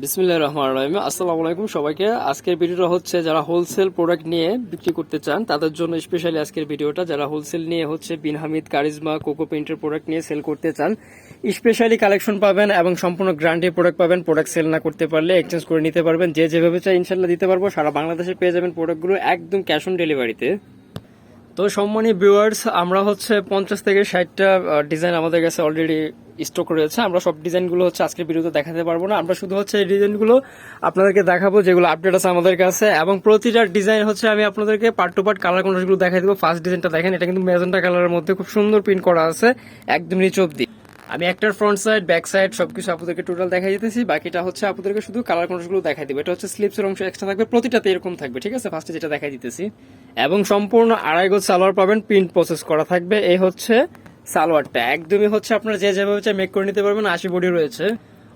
বিসমিল্লাহ রহমান রহিম। আসসালামু আলাইকুম সবাইকে। আজকের ভিডিওটা হচ্ছে যারা হোলসেল প্রোডাক্ট নিয়ে বিক্রি করতে চান, তাদের জন্য স্পেশালি আজকের ভিডিওটা যারা হোলসেল নিয়ে হচ্ছে বিন হামিদ কারিজমা, কোকো পেন্টের প্রোডাক্ট নিয়ে সেল করতে চান স্পেশালি কালেকশন পাবেন এবং সম্পূর্ণ গ্রান্টি প্রোডাক্ট পাবেন। প্রোডাক্ট সেল না করতে পারলে এক্সচেঞ্জ করে নিতে পারবেন। যে যেভাবে চাই ইনশাল্লাহ দিতে পারব। সারা বাংলাদেশে পেয়ে যাবেন প্রোডাক্টগুলো একদম ক্যাশ অন ডেলিভারিতে তো সম্মানী ভিউয়ার্স আমরা হচ্ছে পঞ্চাশ থেকে ষাটটা ডিজাইন আমাদের কাছে অলরেডি স্টক রয়েছে। আমরা সব ডিজাইনগুলো হচ্ছে আজকের ভিডিওতে দেখাতে পারব না। আমরা শুধু হচ্ছে এই ডিজাইনগুলো আপনাদেরকে দেখাবো, যেগুলো আপডেট আছে আমাদের কাছে। এবং প্রতিটা ডিজাইন হচ্ছে আমি আপনাদেরকে পার্ট টু পার্ট কালার কোনগুলো দেখাই দেবো। ফার্স্ট ডিজাইনটা দেখেন, এটা কিন্তু ম্যাজেন্টা কালারের মধ্যে খুব সুন্দর প্রিন্ট করা আছে, একদম নিচ অব্দি আমি একটার ফ্রন্ট সাইড ব্যাক সাইড সবকিছু আপনাদেরকে টোটাল দেখাই দিতেছি। বাকিটা হচ্ছে আপনাদেরকে শুধু কালার কোনগুলো দেখাই দিবে। এটা হচ্ছে স্লিপসের অংশ এক্সট্রা থাকবে, প্রতিটাতে এরকম থাকবে, ঠিক আছে? ফার্স্টে যেটা দেখাই দিতেছি। এবং সম্পূর্ণ আড়াই গোজ সালোয়ার পাবেন প্রিন্ট প্রসেস করা থাকবে। এই হচ্ছে সালোয়ারটা একদমই হচ্ছে আপনারা যে যেভাবে চাই মেক করে নিতে পারবেন, আশি বডি রয়েছে।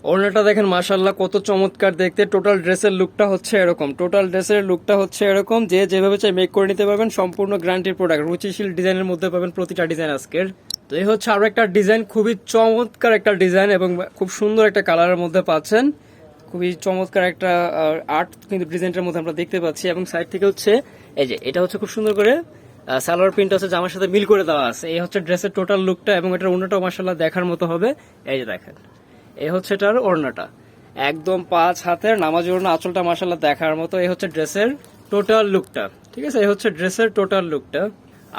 ওড়নাটা দেখেন মাশাল্লাহ কত চমৎকার দেখতে। টোটাল ড্রেসের লুকটা হচ্ছে এরকম। টোটাল ড্রেসের লুকটা হচ্ছে এরকম। যে যেভাবে চাই মেক করে নিতে পারবেন, সম্পূর্ণ গ্রান্টির প্রোডাক্ট রুচিশীল ডিজাইনের মধ্যে পাবেন প্রতিটা ডিজাইন আজকের। তো এই হচ্ছে আরও একটা ডিজাইন খুবই চমৎকার একটা ডিজাইন এবং খুব সুন্দর একটা কালারের মধ্যে পাচ্ছেন। খুবই চমৎকার একটা আর্ট কিন্তু ডিজাইনটার মধ্যে আমরা দেখতে পাচ্ছি। এবং সাইড থেকে হচ্ছে, এই যে, এটা হচ্ছে খুব সুন্দর করে সালোয়ার প্রিন্ট হচ্ছে জামার সাথে মিল করে দেওয়া আছে। এই হচ্ছে ড্রেসের টোটাল লুকটা এবং এটার অন্যটাও মাসাল্লাহ দেখার মতো হবে। এই যে দেখেন, এই হচ্ছে এটার ওড়নাটা। একদম পাঁচ হাতের নামাজ ওড়না, আঁচলটা মাসাল্লাহ দেখার মতো। এই হচ্ছে ড্রেসের টোটাল লুকটা ঠিক আছে? এই হচ্ছে ড্রেসের টোটাল লুকটা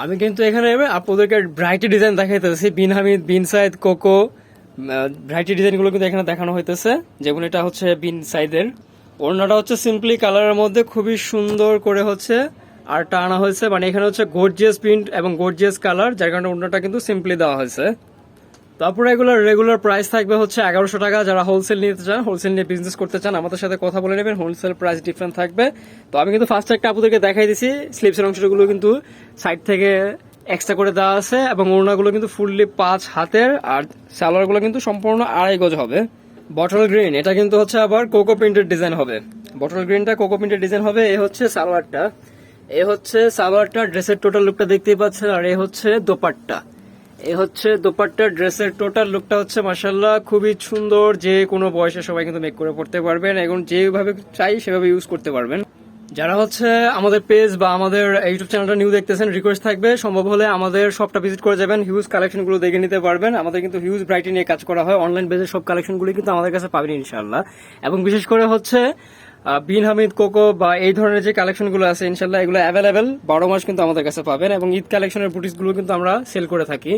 আমি কিন্তু এখানে আপনাদেরকে ব্রাইটি ডিজাইন দেখাইতেছি। বিন হামিদ বিন সাইদ কোকো ভ্যারাইটি ডিজাইনগুলো কিন্তু এখানে দেখানো হইতেছে। যেমন এটা হচ্ছে বিন সাইদের ওড়নাটা হচ্ছে সিম্পলি কালারের মধ্যে খুবই সুন্দর করে হচ্ছে আরটা আনা হয়েছে মানে এখানে হচ্ছে গর্জিয়াস প্রিন্ট এবং গর্জিয়াস কালার যার কারণে ওড়নাটা কিন্তু সিম্পলি দেওয়া হয়েছে। তারপরে এগুলোর রেগুলার প্রাইস থাকবে হচ্ছে এগারোশো টাকা। যারা হোলসেল নিতে চান হোলসেল নিয়ে বিজনেস করতে চান, আমাদের সাথে কথা বলে নেবেন হোলসেল প্রাইস ডিফারেন্ট থাকবে। তো আমি কিন্তু ফার্স্ট একটা আপনাদেরকে দেখাই দিছি স্লিপসের অংশগুলো কিন্তু সাইড থেকে এক্সট্রা করে দেওয়া আছে এবং ওড়নাগুলো কিন্তু ফুললি পাঁচ হাতের, আর সালোয়ারগুলো কিন্তু সম্পূর্ণ আড়াই গজ হবে। বটল গ্রিন এটা কিন্তু হচ্ছে আবার কোকো প্রিন্টের ডিজাইন হবে। বটল গ্রিনটা কোকো প্রিন্টের ডিজাইন হবে, এ হচ্ছে সালোয়ারটা। এ হচ্ছে সালোয়ারটা, ড্রেসের টোটাল লুকটা দেখতেই পাচ্ছেন, আর এ হচ্ছে দোপাট্টা। এ হচ্ছে দোপাট্টা, ড্রেসের টোটাল লুকটা হচ্ছে মাসাল্লাহ খুবই সুন্দর, যে কোনো বয়সে সবাই কিন্তু মেক করে পড়তে পারবেন এবং যেভাবে চাই সেভাবে ইউজ করতে পারবেন। যারা হচ্ছে আমাদের পেজ বা আমাদের ইউটিউব চ্যানেলটা নিউ দেখতেছেন রিকোয়েস্ট থাকবে, সম্ভব হলে আমাদের শপটা ভিজিট করে যাবেন হিউজ কালেকশনগুলো দেখে নিতে পারবেন। আমাদের কিন্তু হিউজ ব্রাইটি নিয়ে কাজ করা হয় অনলাইন বেজে সব কালেকশনগুলো কিন্তু আমাদের কাছে পাবেন ইনশাল্লাহ এবং বিশেষ করে হচ্ছে বিন হামিদ, কোকো বা এই ধরনের যে কালেকশনগুলো আছে ইনশাল্লাহ এগুলো অ্যাভেলেবেল বারো মাস কিন্তু আমাদের কাছে পাবেন এবং ঈদ কালেকশনের বুটিসগুলো কিন্তু আমরা সেল করে থাকি।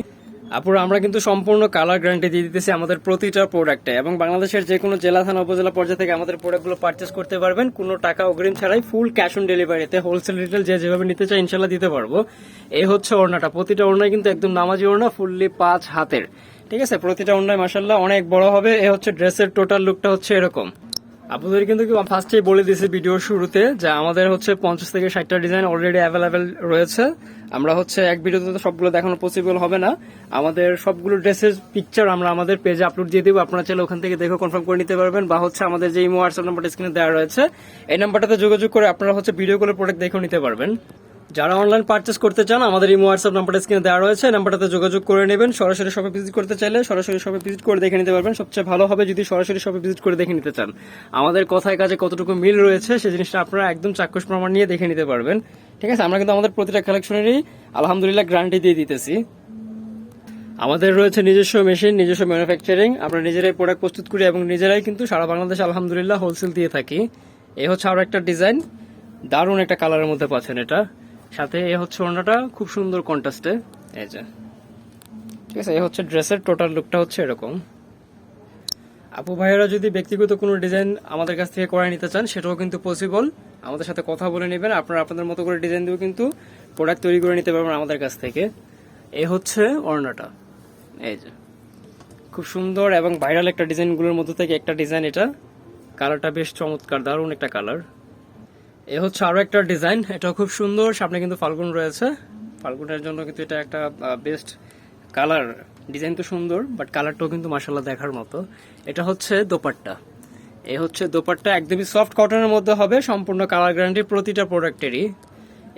আপুর, আমরা কিন্তু সম্পূর্ণ কালার গ্যারান্টি দিয়ে দিতেছি আমাদের প্রতিটা প্রোডাক্টে এবং বাংলাদেশের যে কোনো জেলা, থানা, উপজেলা পর্যায়ে থেকে আমাদের প্রোডাক্টগুলো পারচেস করতে পারবেন। কোনো টাকা অগ্রিম ছাড়াই ফুল ক্যাশ অন ডেলিভারিতে হোলসেল রিটেল যে যেভাবে নিতে চাই ইনশাল্লাহ দিতে পারব। এই হচ্ছে ওড়নাটা। প্রতিটা ওড়নায় কিন্তু একদম নামাজি ওড়না ফুললি পাঁচ হাতের। ঠিক আছে? প্রতিটা ওড়নায় মাসাল্লাহ অনেক বড় হবে। এ হচ্ছে ড্রেসের টোটাল লুকটা হচ্ছে এরকম। আপনাদের কিন্তু ফার্স্টেই বলে দিয়েছি ভিডিও শুরুতে যে আমাদের হচ্ছে পঞ্চাশ থেকে ষাটটা ডিজাইন অলরেডি অ্যাভেলেবেল রয়েছে। আমরা হচ্ছে এক ভিডিওতে তো সবগুলো দেখানো পসিবল হবে না। আমাদের সবগুলো ড্রেসের পিকচার আমরা আমাদের পেজে আপলোড দিয়ে দিব। আপনারা চাইলে ওখান থেকে দেখে কনফার্ম করে নিতে পারবেন বা হচ্ছে আমাদের যে ইমো হোয়াটসঅ্যাপ নাম্বারটা স্ক্রিনে দেওয়া রয়েছে, এই নাম্বারটাতে যোগাযোগ করে আপনারা হচ্ছে ভিডিও কলের প্রোডাক্ট দেখেও নিতে পারবেন। যারা অনলাইন পারচেস করতে চান, আমাদের ইমো হোয়াটসঅ্যাপ নাম্বারটা স্ক্রিনে দেওয়া রয়েছে। নাম্বারটাতে যোগাযোগ করে নেবেন। সরাসরি শপে ভিজিট করতে চাইলে সরাসরি শপে ভিজিট করে দেখে নিতে পারবেন। সবচেয়ে ভালো হবে যদি সরাসরি শপে ভিজিট করে দেখে নিতে চান। আমাদের কথায় কাজে কতটুকু মিল রয়েছে সেই জিনিসটা আপনারা একদম চাক্ষুষ প্রমাণ নিয়ে দেখে নিতে পারবেন। ঠিক আছে, আমরা কিন্তু আমাদের প্রতিটা কালেকশনেরই আলহামদুলিল্লাহ গ্যারান্টি দিয়ে দিতেছি। আমাদের রয়েছে নিজস্ব মেশিন নিজস্ব ম্যানুফ্যাকচারিং আমরা নিজেরাই প্রোডাক্ট প্রস্তুত করি এবং নিজেরাই কিন্তু সারা বাংলাদেশ আলহামদুলিল্লাহ হোলসেল দিয়ে থাকি। এই হচ্ছে আরও একটা ডিজাইন দারুণ একটা কালারের মধ্যে পাচ্ছেন এটা। সাথে এ হচ্ছে ওড়নাটা, খুব সুন্দর কন্ট্রাস্টে এই যে। ঠিক আছে, এ হচ্ছে ড্রেসের টোটাল লুকটা হচ্ছে এরকম। আপু ভাইয়েরা যদি ব্যক্তিগত কোনো ডিজাইন আমাদের কাছ থেকে করায় নিতে চান, সেটাও কিন্তু পসিবল আমাদের সাথে কথা বলে নেবেন, আপনারা আপনাদের মতো করে ডিজাইন দিয়েও কিন্তু প্রোডাক্ট তৈরি করে নিতে পারবেন আমাদের কাছ থেকে। এ হচ্ছে ওড়নাটা। এই যে। খুব সুন্দর এবং ভাইরাল একটা ডিজাইনগুলোর মধ্যে থেকে একটা ডিজাইন এটা। কালারটা বেশ চমৎকার, দারুণ একটা কালার এ হচ্ছে আরও একটা ডিজাইন, এটাও খুব সুন্দর, সামনে কিন্তু ফাল্গুন রয়েছে। ফাল্গুনের জন্য কিন্তু এটা একটা বেস্ট কালার ডিজাইন তো সুন্দর বাট কালারটাও কিন্তু মাসাল্লাহ দেখার মতো। এটা হচ্ছে দোপাট্টা। এ হচ্ছে দোপাট্টা একদমই সফট কটনের মধ্যে হবে, সম্পূর্ণ কালার গ্যারান্টি প্রতিটা প্রোডাক্টেরই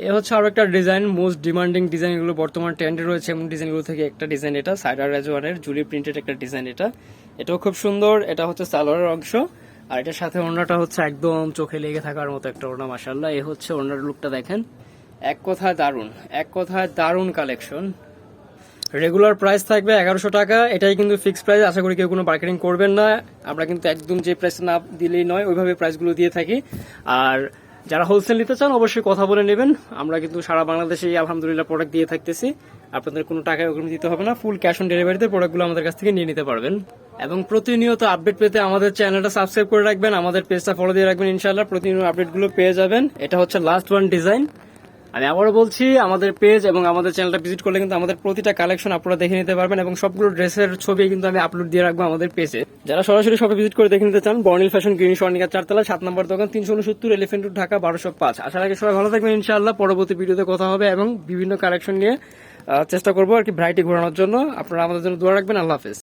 এ হচ্ছে আরও একটা ডিজাইন মোস্ট ডিমান্ডিং ডিজাইন এগুলো বর্তমান ট্রেন্ডে রয়েছে, এমন ডিজাইনগুলো থেকে একটা ডিজাইন এটা সাইডার রেজওয়ানের জুলি প্রিন্টেড একটা ডিজাইন এটা। এটাও খুব সুন্দর, এটা হচ্ছে সালোয়ারের অংশ। আর এটার সাথে ওড়নাটা হচ্ছে একদম চোখে লেগে থাকার মতো একটা ওড়না মাসাল্লাহ এ হচ্ছে ওড়নার লুকটা দেখেন। এক কথায় দারুণ, এক কথায় দারুণ কালেকশন। রেগুলার প্রাইস থাকবে এগারোশো টাকা, এটাই কিন্তু ফিক্সড প্রাইস আশা করি কেউ কোনো মার্কেটিং করবেন না। আমরা কিন্তু একদম যে প্রাইস না দিলেই নয়, ওইভাবে প্রাইসগুলো দিয়ে থাকি। আর যারা হোলসেল নিতে চান, অবশ্যই কথা বলে নেবেন। আমরা কিন্তু সারা বাংলাদেশে আলহামদুলিল্লাহ প্রোডাক্ট দিয়ে থাকতেছি। আপনাদের কোনো টাকা ওগুলো দিতে হবে না। ফুল ক্যাশ অন ডেলিভারিতে প্রোডাক্টগুলো আমাদের কাছ থেকে নিয়ে নিতে পারবেন। এবং প্রতিনিয়ত আপডেট পেতে আমাদের চ্যানেলটা সাবস্ক্রাইব করে রাখবেন। আমাদের পেজটা ফলো দিয়ে রাখবেন ইনশাল্লাহ প্রতিনিয়ত আপডেটগুলো পেয়ে যাবেন। এটা হচ্ছে লাস্ট ওয়ান ডিজাইন আমি আবারও বলছি আমাদের পেজ এবং আমাদের চ্যানেলটা ভিজিট করলে কিন্তু আমাদের প্রতিটা কালেকশন আপনারা দেখে নিতে পারবেন এবং সবগুলো ড্রেসের ছবি কিন্তু আমি আপলোড দিয়ে রাখব আমাদের পেজে যারা সরাসরি সবাই ভিজিট করে দেখে নিতে চান বর্নিল ফ্যাশন গ্রিন স্বর্ণিকা চারতলা সাত নম্বর দোকান তিনশো উনসত্তর এলিফেন্ট রোড, ঢাকা বারোশো পাঁচ। আশা রাখি সবাই ভালো থাকবেন ইনশাআল্লাহ। পরবর্তী ভিডিওতে কথা হবে এবং বিভিন্ন কালেকশন নিয়ে চেষ্টা করব আর কি ভ্রাইটি ঘোরানোর জন্য। আপনারা আমাদের জন্য দোয়া রাখবেন। আল্লাহ হাফেজ।